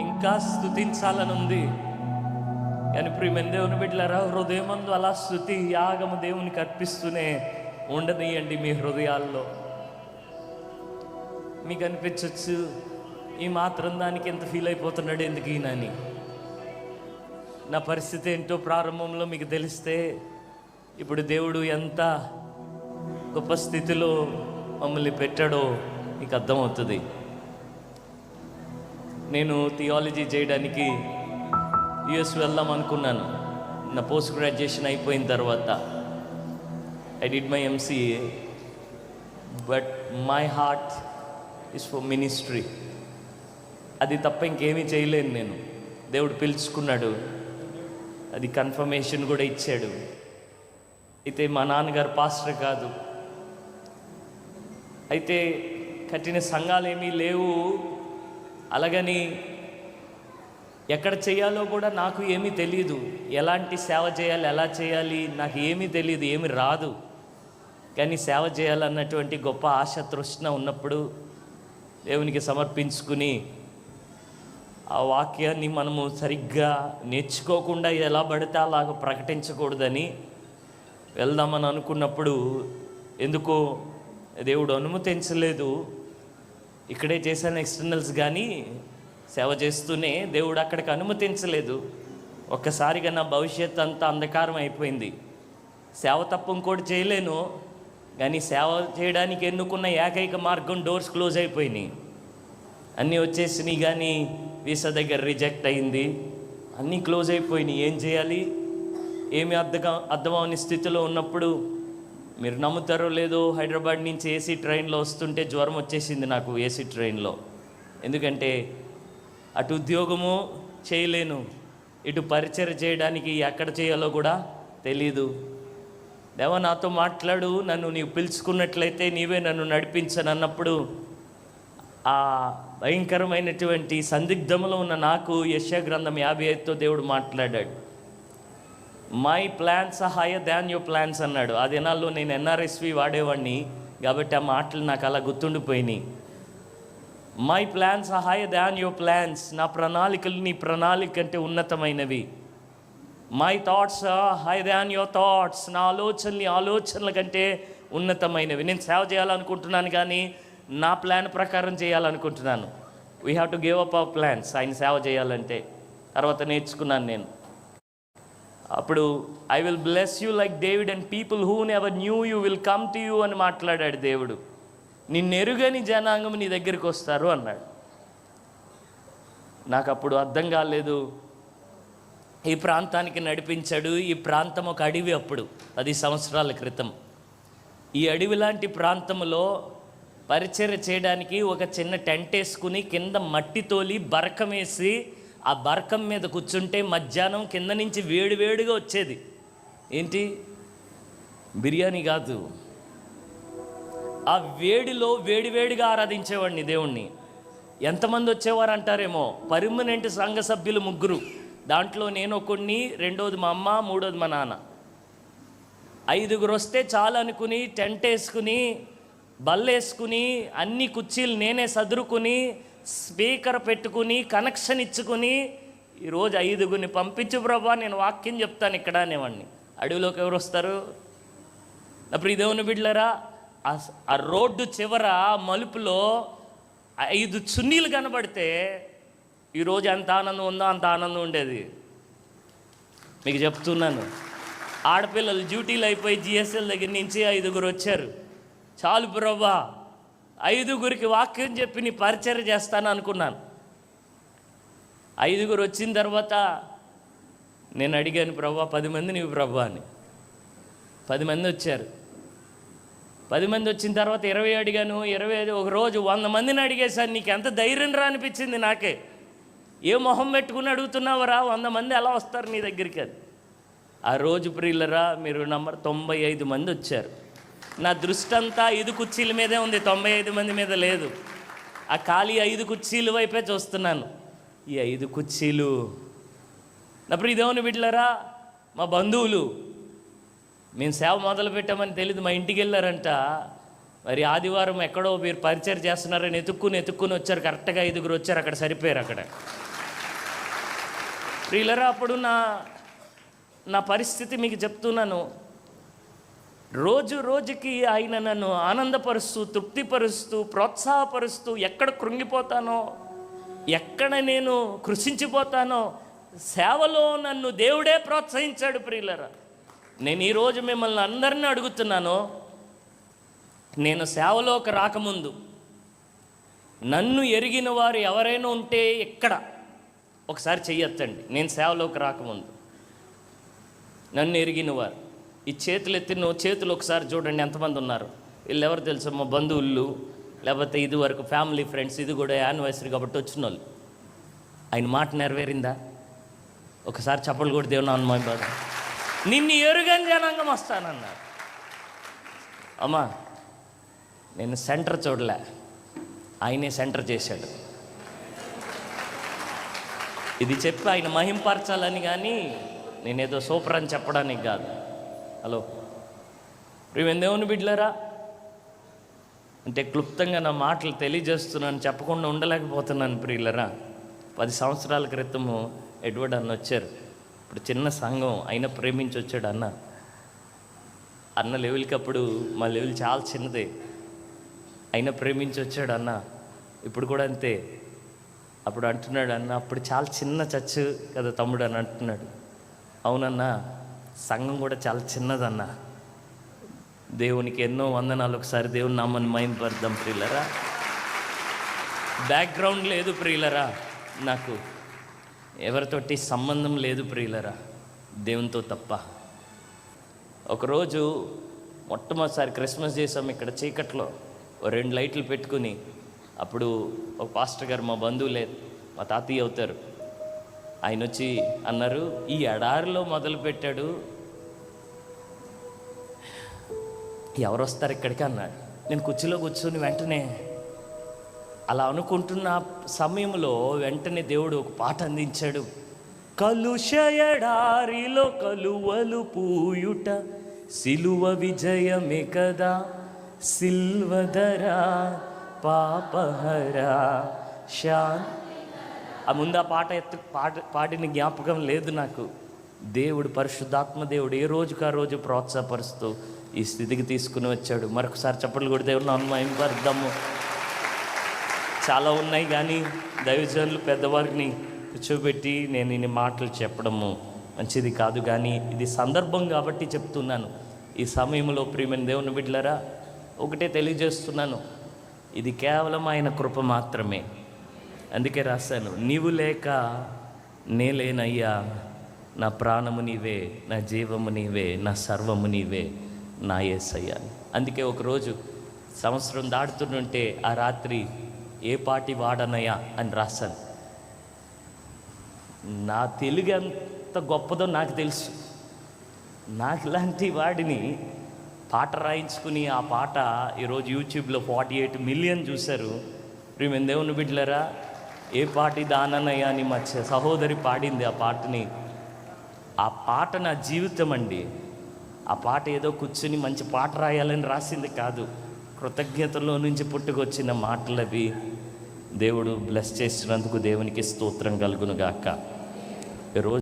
ఇంకా స్థుతించాలని ఉంది కానీ ప్రియమైన దేవుని బిడ్డలారా హృదయమందు అలా స్థుతి యాగము దేవునికి అర్పిస్తూనే ఉండనీయండి మీ హృదయాల్లో. మీకు అనిపించవచ్చు ఈ మాత్రం దానికి ఎంత ఫీల్ అయిపోతున్నాడు ఎందుకు ఈయనని? నా పరిస్థితి ఏంటో ప్రారంభంలో మీకు తెలిస్తే ఇప్పుడు దేవుడు ఎంత గొప్ప స్థితిలో మమ్మల్ని పెట్టాడో మీకు అర్థమవుతుంది. నేను థియాలజీ చేయడానికి యుఎస్ వెళ్దాం అనుకున్నాను. నా పోస్ట్ గ్రాడ్యుయేషన్ అయిపోయిన తర్వాత. I did my MCA but my heart is for ministry అది తప్ప ఇంకేమీ చేయలేను నేను. దేవుడు పిలుచుకున్నాడు. అది కన్ఫర్మేషన్ కూడా ఇచ్చాడు. అయితే మా నాన్నగారు పాస్టర్ కాదు. అయితే కఠిన సంఘాలు ఏమీ లేవు. అలాగని ఎక్కడ చేయాలో కూడా నాకు ఏమీ తెలియదు ఎలాంటి సేవ చేయాలి ఎలా చేయాలి నాకు ఏమీ తెలియదు ఏమి రాదు. కానీ సేవ చేయాలన్నటువంటి గొప్ప ఆశ తృష్ణ ఉన్నప్పుడు దేవునికి సమర్పించుకుని ఆ వాక్యాన్ని మనము సరిగ్గా నేర్చుకోకుండా ఎలా పడితే అలాగ ప్రకటించకూడదని వెళ్దామని అనుకున్నప్పుడు ఎందుకో దేవుడు అనుమతించలేదు. ఇక్కడే చేశాను ఎక్స్టర్నల్స్ కానీ సేవ చేస్తూనే దేవుడు అక్కడికి అనుమతించలేదు. ఒక్కసారిగా నా భవిష్యత్ అంతా అంధకారం అయిపోయింది. సేవ తప్ప ఇంకోటి చేయలేను కానీ సేవ చేయడానికి ఎన్నుకున్న ఏకైక మార్గం డోర్స్ క్లోజ్ అయిపోయినాయి. అన్నీ వచ్చేసినాయి కానీ వీసా దగ్గర రిజెక్ట్ అయింది. అన్నీ క్లోజ్ అయిపోయినాయి. ఏం చేయాలి? ఏమి అర్థం అర్థమవని స్థితిలో ఉన్నప్పుడు మీరు నమ్ముతారో లేదో హైదరాబాద్ నుంచి ఏసీ ట్రైన్లో వస్తుంటే జ్వరం వచ్చేసింది నాకు ఏసీ ట్రైన్లో. ఎందుకంటే అటు ఉద్యోగము చేయలేను ఇటు పరిచయం చేయడానికి ఎక్కడ చేయాలో కూడా తెలీదు. దేవా నాతో మాట్లాడు నన్ను నీవు పిలుచుకున్నట్లయితే నీవే నన్ను నడిపించను అన్నప్పుడు ఆ భయంకరమైనటువంటి సందిగ్ధంలో ఉన్న నాకు యశ గ్రంథం యాభై ఐదుతో దేవుడు మాట్లాడాడు. My plans higher than your plans అన్నాడు. ఆ దినాల్లో నేను ఎన్ఆర్ఎస్వి వాడేవాడిని కాబట్టి ఆ మాటలు నాకు అలా గుర్తుండిపోయినాయి. My plans higher than your plans నా ప్రణాళికలు నీ ప్రణాళిక కంటే ఉన్నతమైనవి. My thoughts high than your thoughts నా ఆలోచనలు నీ ఆలోచనల కంటే ఉన్నతమైనవి. నేను సేవ చేయాలనుకుంటున్నాను కానీ నా ప్లాన్ ప్రకారం చేయాలనుకుంటున్నాను. We have to give up our plans ఆయన సేవ చేయాలంటే. తర్వాత నేర్చుకున్నాను నేను. అప్పుడు I will bless you like David and people who never knew you will come to you అని మాట్లాడాడు దేవుడు. నిన్నెరుగని జనాంగం నీ దగ్గరికి వస్తారు అన్నాడు. నాకు అప్పుడు అర్థం కాలేదు. ఈ ప్రాంతానికి నడిపించాడు ఈ ప్రాంతం ఒక అడవి అప్పుడు పది సంవత్సరాల క్రితం. ఈ అడవి లాంటి ప్రాంతంలో పరిచర్య చేయడానికి ఒక చిన్న టెంట్ వేసుకుని కింద మట్టి తోలి బరకం వేసి ఆ బరకం మీద కూర్చుంటే మధ్యాహ్నం కింద నుంచి వేడివేడిగా వచ్చేది. ఏంటి? బిర్యానీ కాదు. ఆ వేడిలో వేడివేడిగా ఆరాధించేవాడిని దేవుణ్ణి. ఎంతమంది వచ్చేవారు అంటారేమో పర్మనెంట్ సంఘ సభ్యులు ముగ్గురు. దాంట్లో నేను కొన్ని రెండోది మా అమ్మ మూడోది మా నాన్న. ఐదుగురు వస్తే చాలు అనుకుని టెంట్ వేసుకుని బల్లేసుకుని అన్ని కుర్చీలు నేనే సదురుకుని స్పీకర్ పెట్టుకుని కనెక్షన్ ఇచ్చుకుని ఈరోజు ఐదుగురిని పంపించు ప్రభా నేను వాక్యం చెప్తాను ఇక్కడ అనేవాడిని అడవిలోకి ఎవరు వస్తారు? నా ప్రియ దేవుని బిడ్డలరా ఆ ఆ రోడ్డు చివర మలుపులో ఐదు చున్నీలు కనబడితే ఈరోజు ఎంత ఆనందం ఉందో అంత ఆనందం ఉండేది. మీకు చెప్తున్నాను. ఆడపిల్లలు డ్యూటీలు అయిపోయి జిఎస్ఎల్ దగ్గర నుంచి ఐదుగురు వచ్చారు. చాలు ప్రభా ఐదుగురికి వాక్యం చెప్పి నీ పరిచయం చేస్తాను అనుకున్నాను. ఐదుగురు వచ్చిన తర్వాత నేను అడిగాను ప్రభా పది మంది నీవు ప్రభా అని. పది మంది వచ్చారు. పది మంది వచ్చిన తర్వాత ఇరవై అడిగాను ఇరవై ఐదు ఒక రోజు వంద మందిని అడిగేశాను. నీకు ఎంత ధైర్యం రా అనిపించింది నాకే? ఏ మొహం పెట్టుకుని అడుగుతున్నావరా? వంద మంది ఎలా వస్తారు నీ దగ్గరికి అది ఆ రోజు ప్రియులరా మీరు నంబర్ తొంభై ఐదు మంది వచ్చారు. నా దృష్టి అంతా ఐదు కుర్చీల మీదే ఉంది తొంభై ఐదు మంది మీద లేదు. ఆ ఖాళీ ఐదు కుర్చీలు వైపే చూస్తున్నాను. ఈ ఐదు కుర్చీలు. నా ప్రియ దేవుని బిడ్డలరా మా బంధువులు మేము సేవ మొదలు పెట్టామని తెలియదు మా ఇంటికి వెళ్ళారంట. మరి ఆదివారం ఎక్కడో మీరు పరిచయం చేస్తున్నారని ఎత్తుక్కుని ఎత్తుక్కుని వచ్చారు కరెక్ట్గా ఐదుగురు వచ్చారు అక్కడ సరిపోయారు అక్కడ. ప్రియులరా అప్పుడు నా నా పరిస్థితి మీకు చెప్తున్నాను. రోజు రోజుకి ఆయన నన్ను ఆనందపరుస్తూ తృప్తిపరుస్తూ ప్రోత్సాహపరుస్తూ ఎక్కడ కృంగిపోతానో ఎక్కడ నేను కృషించిపోతానో సేవలో నన్ను దేవుడే ప్రోత్సహించాడు ప్రియులరా. నేను ఈరోజు మిమ్మల్ని అందరినీ అడుగుతున్నాను నేను సేవలోకి రాకముందు నన్ను ఎరిగిన వారు ఎవరైనా ఉంటే ఎక్కడ ఒకసారి చెయ్యొచ్చండి నేను సేవలోకి రాకముందు నన్ను ఎరిగిన వారు. ఈ చేతులు ఎత్తిన చేతులు ఒకసారి చూడండి ఎంతమంది ఉన్నారు. వీళ్ళు ఎవరు తెలుసు? మా బంధువులు లేకపోతే ఇది వరకు ఫ్యామిలీ ఫ్రెండ్స్ ఇది కూడా యానివర్సరీ కాబట్టి వచ్చిన వాళ్ళు ఆయన మాట నెరవేరిందా? ఒకసారి చప్పలు కూడా దేవుని అనుమానం బాధ నిన్ను ఎరుగని జనాంగం వస్తానన్నారు. అమ్మా నేను సెంటర్ చూడలే. ఆయనే సెంటర్ చేశాడు. ఇది చెప్పి ఆయన మహింపరచాలని కానీ నేనేదో సూపర్ అని చెప్పడానికి కాదు. హలో. ప్రియమైన దేవుని బిడ్డలరా? అంటే క్లుప్తంగా నా మాటలు తెలియజేస్తున్నాను చెప్పకుండా ఉండలేకపోతున్నాను ప్రియులరా. పది సంవత్సరాల క్రితము ఎడ్వర్డ్ అన్న వచ్చారు. ఇప్పుడు చిన్న సంఘం అయినా ప్రేమించి వచ్చాడు అన్న. అన్న లెవెల్కి అప్పుడు మా లెవెల్ చాలా చిన్నదే. అయినా ప్రేమించి వచ్చాడు అన్న. ఇప్పుడు కూడా అంతే. అప్పుడు అంటున్నాడు అన్న అప్పుడు చాలా చిన్న చచ్చు కదా తమ్ముడు అని అంటున్నాడు. అవునన్నా సంఘం కూడా చాలా చిన్నదన్న. దేవునికి ఎన్నో వందనాలు ఒకసారి దేవుని నామని మైంపడదాం ప్రియులరా. బ్యాక్గ్రౌండ్ లేదు ప్రియులరా. నాకు ఎవరితోటి సంబంధం లేదు ప్రియులరా. దేవునితో తప్ప. ఒకరోజు మొట్టమొదటిసారి క్రిస్మస్ చేసాం ఇక్కడ చీకట్లో. ఓ రెండు లైట్లు పెట్టుకుని. అప్పుడు ఒక పాస్టర్ గారు మా బంధువులే మా తాతయ్య అవుతారు. ఆయన వచ్చి అన్నారు ఈ ఎడారిలో మొదలుపెట్టాడు. ఎవరు వస్తారు ఇక్కడికి? అన్నాడు నేను కుర్చీలో కూర్చొని వెంటనే అలా అనుకుంటున్న సమయంలో వెంటనే దేవుడు ఒక పాట అందించాడు. కలుషయడారిలో కలువలు పూయుట సిలువ విజయమే కదా సిల్వదరా పాపహరా శాన్ ఆ ముందు ఆ పాట ఎత్తు పాట పాడిన జ్ఞాపకం లేదు నాకు. దేవుడు పరిశుద్ధాత్మ దేవుడు ఏ రోజుకు ఆ రోజు ప్రోత్సాహపరుస్తూ ఈ స్థితికి తీసుకుని వచ్చాడు. మరొకసారి చప్పట్లు కూడా దేవుడిని అనుమానింపర్దాము చాలా ఉన్నాయి కానీ దైవజనులు పెద్దవారిని కూర్చోబెట్టి నేను ఇన్ని మాటలు చెప్పడము మంచిది కాదు కానీ ఇది సందర్భం కాబట్టి చెప్తున్నాను. ఈ సమయంలో ప్రియమైన దేవుని బిడ్డలరా ఒకటే తెలియజేస్తున్నాను. ఇది కేవలం ఆయన కృప మాత్రమే. అందుకే రాశాను నీవు లేక నేలేనయ్యా నా ప్రాణము నీవే నా జీవము నీవే నా సర్వము నీవే నా ఏసయ్యా. అందుకే ఒకరోజు సంవత్సరం దాటుతుంటే ఆ రాత్రి ఏ పాటి వాడనయ్యా అని రాశాను. నా తెలుగు ఎంత గొప్పదో నాకు తెలుసు. నాకు ఇలాంటి వాడిని పాట రాయించుకుని ఆ పాట ఈరోజు యూట్యూబ్లో ఫార్టీ ఎయిట్ మిలియన్ చూశారు. ప్రియమైన దేవుని బిడ్డలరా ఏ పాటి దానన్నయ్య అని మా సహోదరి పాడింది ఆ పాటని. ఆ పాట నా జీవితం అండి. ఆ పాట ఏదో కూర్చుని మంచి పాట రాయాలని రాసింది కాదు. కృతజ్ఞతలో నుంచి పుట్టుకొచ్చిన మాటలు అవి దేవుడు బ్లెస్ చేసినందుకు దేవునికి స్తోత్రం కలుగును గాక. ఈరోజు